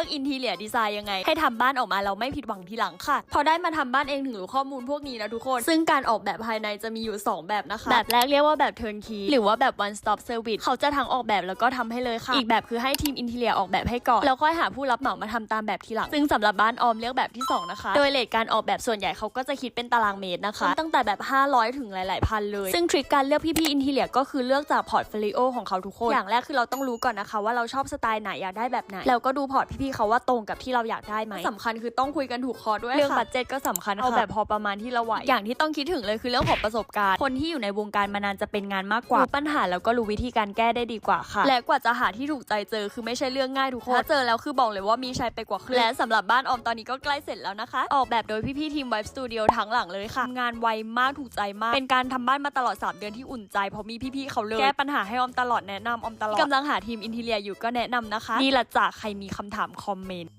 อกอินทีเลียดีไซน์ยังไง ให้ทำบ้านออกมาเราไม่ผิดหวังทีหลังค่ะ พอได้มาทำบ้านเองถึงรู้ข้อมูลพวกนี้นะทุกคน ซึ่งการออกแบบภายในจะมีอยู่ 2 แบบนะคะ แบบแรกเรียกว่าแบบ turnkey หรือว่าแบบ one stop service เขาจะทั้งออกแบบแล้วก็ทำให้เลยค่ะ อีกแบบคือให้ทีมอินทีเลียออกแบบให้ก่อนแล้วค่อยหาผู้รับเหมามาทำตามแบบทีหลัง ซึ่งสำหรับบ้านออมเลือกแบบที่สองนะคะ โดยเลทการออกแบบส่วนใหญ่เขาก็จะคิดเป็นตารางเมตรนะคะ ตั้งแต่แบบ 500 ถึงหลายๆพันเลยซึ่งทริคการเลือกพี่ๆอินทีเลียก็คือเลือกจากพอร์ตโฟลิโอของเขาทุกคนอย่างแรกคือเราต้องรู้ก่อนนะคะว่าเราชอบสไตล์ไหนอยากได้แบบไหนแล้วก็ดูพอร์ตพี่ๆเขาว่าตรงกับที่เราอยากได้ไหมสำคัญคือต้องคุยกันถูกคอด้วยเรื่องบัตเจ็ตก็สำคัญค่ะเอาแบบพอประมาณที่เราไหวอย่างที่ต้องคิดถึงเลยคือเรื่องของประสบการณ์ คนที่อยู่ในวงการมานานจะเป็นงานมากกว่ารู้ปัญหาแล้วก็รู้วิธีการแก้ได้ดีกว่าค่ะ และกว่าจะหาที่ถูกใจเจอคือไม่ใช่เรื่องง่ายทุกคนถ้าเจอแล้วคือบอกเลยว่ามีชัยไปกว่าครึ่งและสำหรับบ้านออมตอนนี้ก็ใกล้เสร็จแล้วนะคะ ออกแบบโดยพี่ๆทีม Vibe Studio ทั้งหลังเลยค่ะ งานไวมากถูกใจมาก เป็นการทำบ้านมาตลอด 3 เดือนที่อุ่นใจเพราะมีพี่ๆเขาเลยแก้ปัญหาให้ออมตลอดแนะนำออมตลอดกำลังหาทีมอินทีเลียอยู่ก็แนะนำนะคะนี่ละจากใครมีคำถามคอมเมนต์